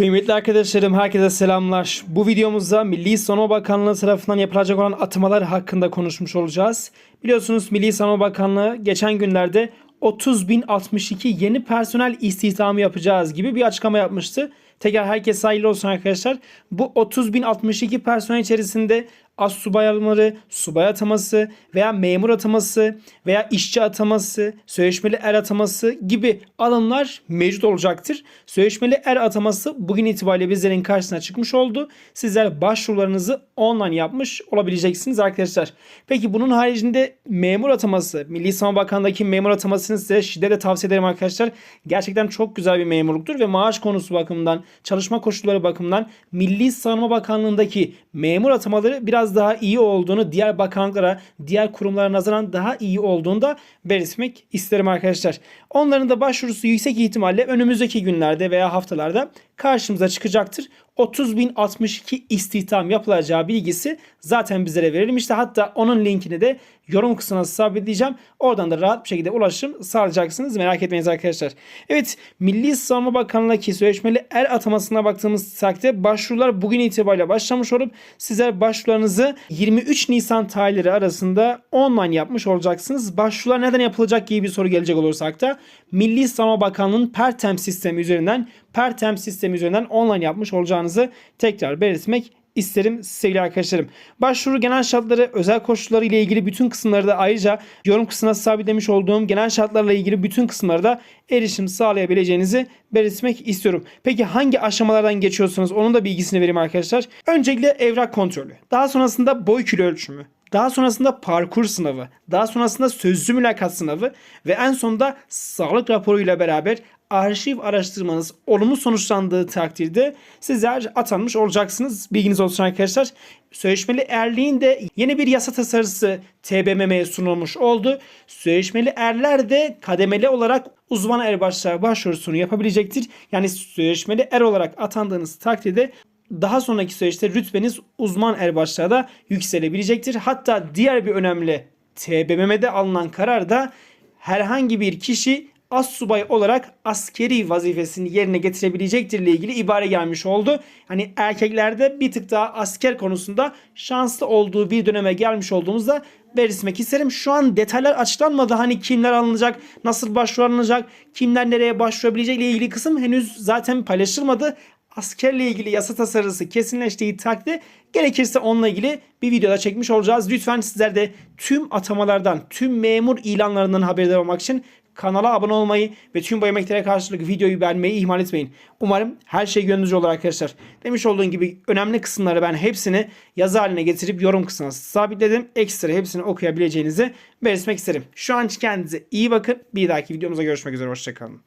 Kıymetli arkadaşlarım herkese selamlar. Bu videomuzda Milli Savunma Bakanlığı tarafından yapılacak olan atamalar hakkında konuşmuş olacağız. Biliyorsunuz Milli Savunma Bakanlığı geçen günlerde 30.062 yeni personel istihdamı yapacağız gibi bir açıklama yapmıştı. Tekrar herkese hayırlı olsun arkadaşlar. Bu 30.062 personel içerisinde az subay alımları, subay ataması veya memur ataması veya işçi ataması, sözleşmeli er ataması gibi alımlar mevcut olacaktır. Sözleşmeli er ataması bugün itibariyle bizlerin karşısına çıkmış oldu. Sizler başvurularınızı online yapmış olabileceksiniz arkadaşlar. Peki bunun haricinde memur ataması, Milli Savunma Bakanlığı'ndaki memur atamasını size şiddetle tavsiye ederim arkadaşlar. Gerçekten çok güzel bir memurluktur ve maaş konusu bakımından, çalışma koşulları bakımından Milli Savunma Bakanlığı'ndaki memur atamaları biraz daha iyi olduğunu, diğer bakanlıklara, diğer kurumlara nazaran daha iyi olduğunu da belirtmek isterim arkadaşlar. Onların da başvurusu yüksek ihtimalle önümüzdeki günlerde veya haftalarda karşımıza çıkacaktır. 30.062 istihdam yapılacağı bilgisi zaten bizlere verilmişti. Hatta onun linkini de yorum kısmına sabitleyeceğim. Oradan da rahat bir şekilde ulaşım sağlayacaksınız. Merak etmeyin arkadaşlar. Evet Milli Savunma Bakanlığı'ndaki sözleşmeli er atamasına baktığımız takdirde başvurular bugün itibariyle başlamış olup sizler başvurularınızı 23 Nisan tarihleri arasında online yapmış olacaksınız. Başvurular neden yapılacak gibi bir soru gelecek olursak da Milli Savunma Bakanlığı'nın Pertem sistemi üzerinden Pertem sistemi üzerinden online yapmış olacağınızı tekrar belirtmek isterim sevgili arkadaşlarım. Başvuru genel şartları, özel koşulları ile ilgili bütün kısımları da ayrıca yorum kısmına sabitlemiş olduğum genel şartlarla ilgili bütün kısımları da erişim sağlayabileceğinizi belirtmek istiyorum. Peki hangi aşamalardan geçiyorsunuz onun da bilgisini vereyim arkadaşlar. Öncelikle evrak kontrolü. Daha sonrasında boy kilo ölçümü. Daha sonrasında parkur sınavı, daha sonrasında sözlü mülakat sınavı ve en sonunda sağlık raporuyla beraber arşiv araştırmanız olumlu sonuçlandığı takdirde sizler atanmış olacaksınız. Bilginiz olsun arkadaşlar. Sözleşmeli erliğin de yeni bir yasa tasarısı TBMM'ye sunulmuş oldu. Sözleşmeli erler de kademeli olarak uzman erbaşlığa başvurusunu yapabilecektir. Yani sözleşmeli er olarak atandığınız takdirde daha sonraki süreçte rütbeniz uzman erbaşlığa da yükselebilecektir. Hatta diğer bir önemli TBMM'de alınan kararda herhangi bir kişi as subay olarak askeri vazifesini yerine getirebilecektir ile ilgili ibare gelmiş oldu. Hani erkeklerde bir tık daha asker konusunda şanslı olduğu bir döneme gelmiş olduğumuzda belirtmek isterim. Şu an detaylar açıklanmadı. Hani kimler alınacak, nasıl başvurulacak, kimler nereye başvurabilecek ile ilgili kısım henüz zaten paylaşılmadı askerle ilgili yasa tasarısı kesinleştiği takdirde gerekirse onunla ilgili bir videoda çekmiş olacağız. Lütfen sizler de tüm atamalardan, tüm memur ilanlarından haberdar olmak için kanala abone olmayı ve tüm bu emeklere karşılık videoyu beğenmeyi ihmal etmeyin. Umarım her şey gönlünüzce olur arkadaşlar. Demiş olduğum gibi önemli kısımları ben hepsini yazı haline getirip yorum kısmına sabitledim. Ekstra hepsini okuyabileceğinizi belirtmek isterim. Şu an kendinize iyi bakın. Bir dahaki videomuzda görüşmek üzere. Hoşçakalın.